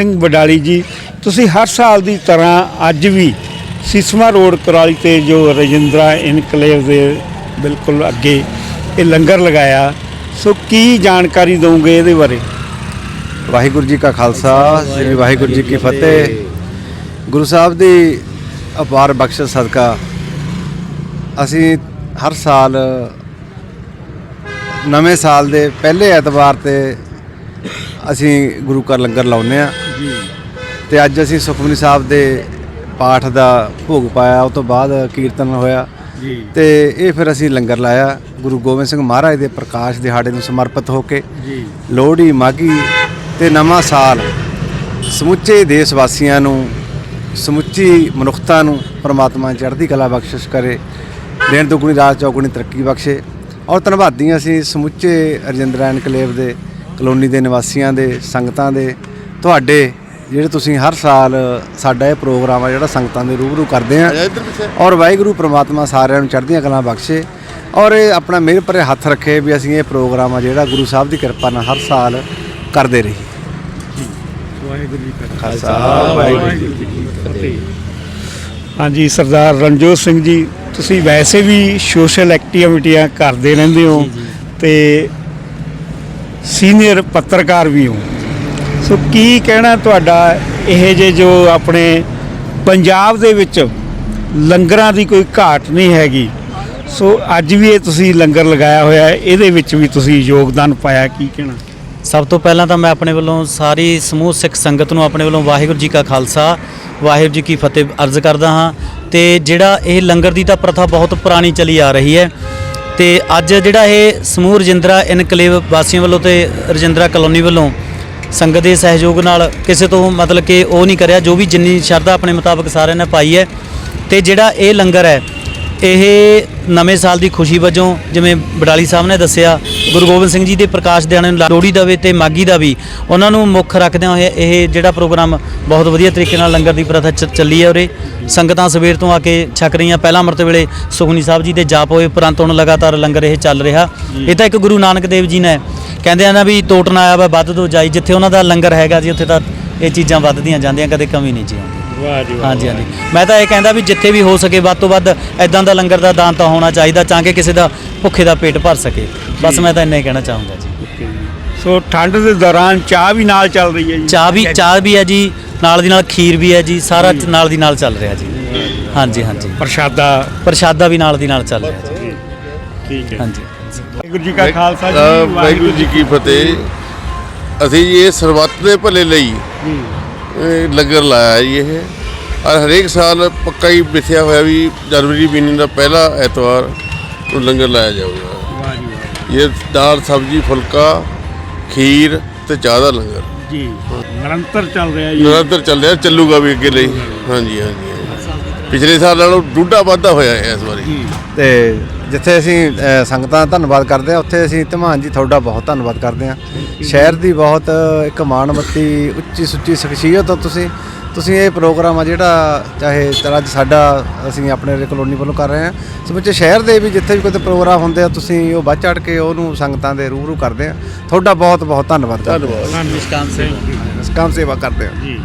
ਸਿੰਘ ਵਡਾਲੀ ਜੀ, ਤੁਸੀਂ ਹਰ ਸਾਲ ਦੀ ਤਰ੍ਹਾਂ ਅੱਜ ਵੀ ਸਿਸਮਾ ਰੋਡ ਕਰਾਲੀ ਤੇ ਜੋ ਰਜਿੰਦਰਾ ਇਨਕਲੇਵ ਦੇ ਬਿਲਕੁਲ ਅੱਗੇ ਇਹ ਲੰਗਰ ਲਗਾਇਆ, ਸੋ ਕੀ ਜਾਣਕਾਰੀ ਦਵੋਗੇ ਇਹਦੇ ਬਾਰੇ? ਵਾਹਿਗੁਰੂ ਜੀ ਕਾ ਖਾਲਸਾ, ਸ੍ਰੀ ਵਾਹਿਗੁਰੂ ਜੀ ਕੀ ਫਤਿਹ। ਗੁਰੂ ਸਾਹਿਬ ਦੀ ਅਪਾਰ ਬਖਸ਼ਿਸ਼ ਸਦਕਾ ਅਸੀਂ ਹਰ ਸਾਲ ਨਵੇਂ ਸਾਲ ਦੇ ਪਹਿਲੇ ਐਤਵਾਰ ਤੇ ਅਸੀਂ ਗੁਰੂ ਘਰ ਲੰਗਰ ਲਾਉਂਦੇ ਆ ਜੀ। ਤੇ ਅੱਜ ਅਸੀਂ ਸੁਖਮਨੀ ਸਾਹਿਬ ਦੇ ਪਾਠ ਦਾ ਭੋਗ ਪਾਇਆ ਉਸ ਤੋਂ ਬਾਅਦ ਕੀਰਤਨ ਹੋਇਆ। ਜੀ। ਤੇ ਇਹ ਫਿਰ ਅਸੀਂ ਲੰਗਰ ਲਾਇਆ। ਗੁਰੂ ਗੋਬਿੰਦ ਸਿੰਘ ਮਹਾਰਾਜ ਦੇ ਪ੍ਰਕਾਸ਼ ਦਿਹਾੜੇ ਨੂੰ ਸਮਰਪਿਤ ਹੋ ਕੇ। ਜੀ। ਲੋਹੜੀ ਮਾਘੀ ਤੇ ਨਵਾਂ ਸਾਲ। ਸਮੁੱਚੇ ਦੇਸ਼ ਵਾਸੀਆਂ ਨੂੰ ਸਮੁੱਚੀ ਮਨੁੱਖਤਾ ਨੂੰ ਪ੍ਰਮਾਤਮਾ ਚੜ੍ਹਦੀ ਕਲਾ ਬਖਸ਼ਿਸ਼ ਕਰੇ। ਦਿਨ ਦੁਗਣੀ ਰਾਤ ਚੌਗੁਣੀ ਤਰੱਕੀ ਬਖਸ਼ੇ। ਔਰ ਧੰਨਵਾਦੀ ਅਸੀਂ ਸਮੁੱਚੇ ਰਜਿੰਦਰਾ ਐਨਕਲੇਵ ਦੇ ਕਲੋਨੀ ਦੇ ਨਿਵਾਸੀਆਂ ਦੇ ਸੰਗਤਾਂ ਦੇ ਤੁਹਾਡੇ ਜਿਹੜੇ ਤੁਸੀਂ ਹਰ ਸਾਲ ਸਾਡਾ ਇਹ ਪ੍ਰੋਗਰਾਮ ਆ ਜਿਹੜਾ ਸੰਗਤਾਂ ਦੇ ਰੂਬਰੂ ਕਰਦੇ ਆ। ਔਰ ਵਾਹਿਗੁਰੂ ਪ੍ਰਮਾਤਮਾ ਸਾਰਿਆਂ ਨੂੰ ਚੜ੍ਹਦੀਆਂ ਕਲਾਂ ਬਖਸ਼ੇ। ਔਰ ਇਹ ਆਪਣਾ ਮਿਹਰ ਭਰੇ ਹੱਥ ਰੱਖੇ ਵੀ ਅਸੀਂ ਇਹ ਪ੍ਰੋਗਰਾਮ ਆ ਜਿਹੜਾ ਗੁਰੂ ਸਾਹਿਬ ਦੀ ਕਿਰਪਾ ਨਾਲ ਹਰ ਸਾਲ ਕਰਦੇ ਰਹੀਏ। ਵਾਹਿਗੁਰੂ ਜੀ ਕਾ ਖਾਲਸਾ। ਵਾਹਿਗੁਰੂ ਜੀ ਕੀ ਫਤਿਹ। ਹਾਂਜੀ ਸਰਦਾਰ ਰਣਜੋਤ ਸਿੰਘ ਜੀ ਤੁਸੀਂ ਵੈਸੇ ਵੀ ਸੋਸ਼ਲ ਐਕਟੀਵਿਟੀਆਂ ਕਰਦੇ ਰਹਿੰਦੇ ਹੋ ਤੇ ਸੀਨੀਅਰ ਪੱਤਰਕਾਰ ਵੀ ਹੋ। ਸੋ ਕੀ ਕਹਿਣਾ ਤੁਹਾਡਾ ਇਹ ਜੇ ਜੋ ਆਪਣੇ ਪੰਜਾਬ ਦੇ ਵਿੱਚ ਲੰਗਰਾਂ ਦੀ ਕੋਈ ਘਾਟ ਨਹੀਂ ਹੈਗੀ, ਸੋ ਅੱਜ ਵੀ ਇਹ ਤੁਸੀਂ ਲੰਗਰ ਲਗਾਇਆ ਹੋਇਆ ਹੈ, ਇਹਦੇ ਵਿੱਚ ਵੀ ਤੁਸੀਂ ਯੋਗਦਾਨ ਪਾਇਆ, ਕੀ ਕਹਿਣਾ? ਸਭ ਤੋਂ ਪਹਿਲਾਂ ਤਾਂ ਮੈਂ ਆਪਣੇ ਵੱਲੋਂ ਸਾਰੀ ਸਮੂਹ ਸਿੱਖ ਸੰਗਤ ਨੂੰ ਆਪਣੇ ਵੱਲੋਂ ਵਾਹਿਗੁਰੂ ਜੀ ਕਾ ਖਾਲਸਾ, ਵਾਹਿਗੁਰੂ ਜੀ ਕੀ ਫਤਿਹ ਅਰਜ਼ ਕਰਦਾ ਹਾਂ। ਤੇ ਜਿਹੜਾ ਇਹ ਲੰਗਰ ਦੀ ਤਾਂ ਪ੍ਰਥਾ ਬਹੁਤ ਪੁਰਾਣੀ ਚਲੀ ਆ ਰਹੀ ਹੈ ਤੇ ਅੱਜ ਜਿਹੜਾ ਇਹ ਸਮੂਹ ਰਜਿੰਦਰਾ ਇਨਕਲੇਵ ਵਾਸੀਆਂ ਵੱਲੋਂ ਤੇ ਰਜਿੰਦਰਾ ਕਲੋਨੀ ਵੱਲੋਂ ਸੰਗਤ ਦੇ ਸਹਿਯੋਗ ਨਾਲ ਕਿਸੇ ਤੋਂ ਮਤਲਬ ਕਿ ਉਹ ਨਹੀਂ ਕਰਿਆ, ਜੋ ਵੀ ਜਿੰਨੀ ਸ਼ਰਧਾ ਆਪਣੇ ਮੁਤਾਬਕ ਸਾਰਿਆਂ ਨੇ ਪਾਈ ਹੈ ਤੇ ਜਿਹੜਾ ਇਹ ਲੰਗਰ ਹੈ ਇਹ ਨਵੇਂ ਸਾਲ ਦੀ ਖੁਸ਼ੀ ਵਜੋਂ ਜਿਵੇਂ ਬਡਾਲੀ ਸਾਹਿਬ ਨੇ ਦੱਸਿਆ, ਗੁਰੂ ਗੋਬਿੰਦ ਸਿੰਘ ਜੀ ਦੇ ਪ੍ਰਕਾਸ਼ ਦਿਹਾੜੇ ਨੂੰ ਲੋਹੜੀ ਦਾ ਵੀ ਤੇ ਮਾਗੀ ਦਾ ਵੀ, ਉਹਨਾਂ ਨੂੰ ਮੁੱਖ ਰੱਖਦਿਆਂ ਹੋਏ ਇਹ ਜਿਹੜਾ ਪ੍ਰੋਗਰਾਮ ਬਹੁਤ ਵਧੀਆ ਤਰੀਕੇ ਨਾਲ ਲੰਗਰ ਦੀ ਪ੍ਰਥਾ ਚ- ਚੱਲੀ ਹੈ ਉਰੇ। ਸੰਗਤਾਂ ਸਵੇਰ ਤੋਂ ਆ ਕੇ ਛਕ ਰਹੀਆਂ। ਪਹਿਲਾਂ ਅੰਮ੍ਰਿਤ ਵੇਲੇ ਸੁਖਨੀ ਸਾਹਿਬ ਜੀ ਦੇ ਜਾਪ ਹੋਏ, ਉਪਰੰਤ ਹੁਣ ਲਗਾਤਾਰ ਲੰਗਰ ਇਹ ਚੱਲ ਰਿਹਾ। ਇਹ ਤਾਂ ਇੱਕ ਗੁਰੂ ਨਾਨਕ ਦੇਵ ਜੀ ਨੇ ਕਹਿੰਦੇ ਆ ਨਾ ਵੀ ਤੋਟ ਆਇਆ ਵਾ, ਵੱਧ ਤੋਂ ਜਾਈ। ਜਿੱਥੇ ਉਹਨਾਂ ਦਾ ਲੰਗਰ ਹੈਗਾ ਜੀ, ਉੱਥੇ ਤਾਂ ਇਹ ਚੀਜ਼ਾਂ ਵੱਧਦੀਆਂ ਜਾਂਦੀਆਂ, ਕਦੇ ਕਮੀ ਨਹੀਂ ਜੀ ਆਉਂਦੀ। ਵਾਹ ਜੀ ਹਾਂਜੀ ਹਾਂਜੀ। ਮੈਂ ਤਾਂ ਇਹ ਕਹਿੰਦਾ ਵੀ ਜਿੱਥੇ ਵੀ ਹੋ ਸਕੇ ਵੱਧ ਤੋਂ ਵੱਧ ਐਦਾਂ ਦਾ ਲੰਗਰ ਦਾ ਦਾਨ ਤਾਂ ਹੋਣਾ ਚਾਹੀਦਾ ਤਾਂ ਕਿ ਕਿਸੇ ਦਾ ਭੁੱਖੇ ਦਾ ਪੇਟ ਭਰ ਸਕੇ। ਬਸ ਮੈਂ ਤਾਂ ਇੰਨਾ ਹੀ ਕਹਿਣਾ ਚਾਹੂੰਗਾ ਜੀ। ਸੋ ਠੰਡ ਦੇ ਦੌਰਾਨ ਚਾਹ ਵੀ ਨਾਲ ਚੱਲ ਰਹੀ ਹੈ ਜੀ? ਚਾਹ ਵੀ ਚਾਹ ਵੀ ਹੈ ਜੀ ਨਾਲ ਦੀ ਨਾਲ ਖੀਰ ਵੀ ਹੈ ਜੀ ਸਾਰਾ ਨਾਲ ਦੀ ਨਾਲ ਚੱਲ ਰਿਹਾ ਜੀ। ਹਾਂਜੀ ਹਾਂਜੀ। ਪ੍ਰਸ਼ਾਦਾ? ਪ੍ਰਸ਼ਾਦਾ ਵੀ ਨਾਲ ਦੀ ਨਾਲ ਚੱਲ ਰਿਹਾ ਜੀ। ਠੀਕ ਹੈ। ਹਾਂਜੀ। ਵਾਹਿਗੁਰੂ ਜੀ ਕਾ ਖਾਲਸਾ ਅ, ਜੀ ਵਾਹਿਗੁਰੂ ਜੀ ਕੀ ਫਤਿਹ। ਅਸੀਂ ਇਹ ਸਰਬੱਤ ਦੇ ਭਲੇ ਲਈ ਲੰਗਰ ਲਾਇਆ ਜੀ ਇਹ। ਔਰ ਹਰੇਕ ਸਾਲ ਪੱਕਾ ਹੀ ਵਿਥਿਆ ਹੋਇਆ ਵੀ ਜਨਵਰੀ ਮਹੀਨੇ ਦਾ ਪਹਿਲਾ ਐਤਵਾਰ ਨੂੰ ਲੰਗਰ ਲਾਇਆ ਜਾਊਗਾ। ਵਾਹ ਜੀ ਵਾਹ। ਇਹ ਦਾਲ ਸਬਜ਼ੀ ਫੁਲਕਾ ਖੀਰ ਤੇ ਚਾਹ ਦਾ ਲੰਗਰ। ਜੀ। ਨਿਰੰਤਰ ਚੱਲ ਰਿਹਾ ਜੀ। ਨਿਰੰਤਰ ਚੱਲ ਰਿਹਾ ਚੱਲੂਗਾ ਵੀ ਅੱਗੇ ਲਈ ਹਾਂਜੀ ਹਾਂਜੀ। ਪਿਛਲੇ ਸਾਲ ਨਾਲੋਂ ਡੂਢਾ ਵਾਧਾ ਹੋਇਆ ਹੈ ਇਸ ਵਾਰੀ। ਤੇ ਜਿੱਥੇ ਅਸੀਂ ਅ, ਸੰਗਤਾਂ ਦਾ ਧੰਨਵਾਦ ਕਰਦੇ ਆ ਉੱਥੇ ਅਸੀਂ ਧਮਾਨ ਜੀ ਤੁਹਾਡਾ ਬਹੁਤ ਧੰਨਵਾਦ ਕਰਦੇ ਆ ਸ਼ਹਿਰ ਦੀ ਬਹੁਤ ਇੱਕ ਮਾਣਮੱਤੀ ਉੱਚੀ ਸੁੱਚੀ ਸ਼ਖਸੀਅਤ ਹੋ ਤੁਸੀਂ। ਤੁਸੀਂ ਇਹ ਪ੍ਰੋਗਰਾਮ ਆ ਜਿਹੜਾ ਚਾਹੇ ਚਲ ਅੱਜ ਸਾਡਾ ਅਸੀਂ ਆਪਣੇ ਕਲੋਨੀ ਵੱਲੋਂ ਕਰ ਰਹੇ ਆ ਸਮੁੱਚੇ ਸ਼ਹਿਰ ਦੇ ਵੀ ਜਿੱਥੇ ਵੀ ਕੋਈ ਪ੍ਰੋਗਰਾਮ ਹੁੰਦੇ ਆ ਤੁਸੀਂ ਉਹ ਵੱਧ ਚੜ ਕੇ ਉਹਨੂੰ ਸੰਗਤਾਂ ਦੇ ਰੂਬਰੂ ਕਰਦੇ ਆ ਤੁਹਾਡਾ ਬਹੁਤ ਬਹੁਤ ਧੰਨਵਾਦ ਕਰਦੇ ਧੰਨਵਾਦ। ਨਿਸ਼ਕਾਂਤ ਸਿੰਘ ਕੰਮ ਸੇਵਾ ਕਰਦੇ ਆ ਜੀ।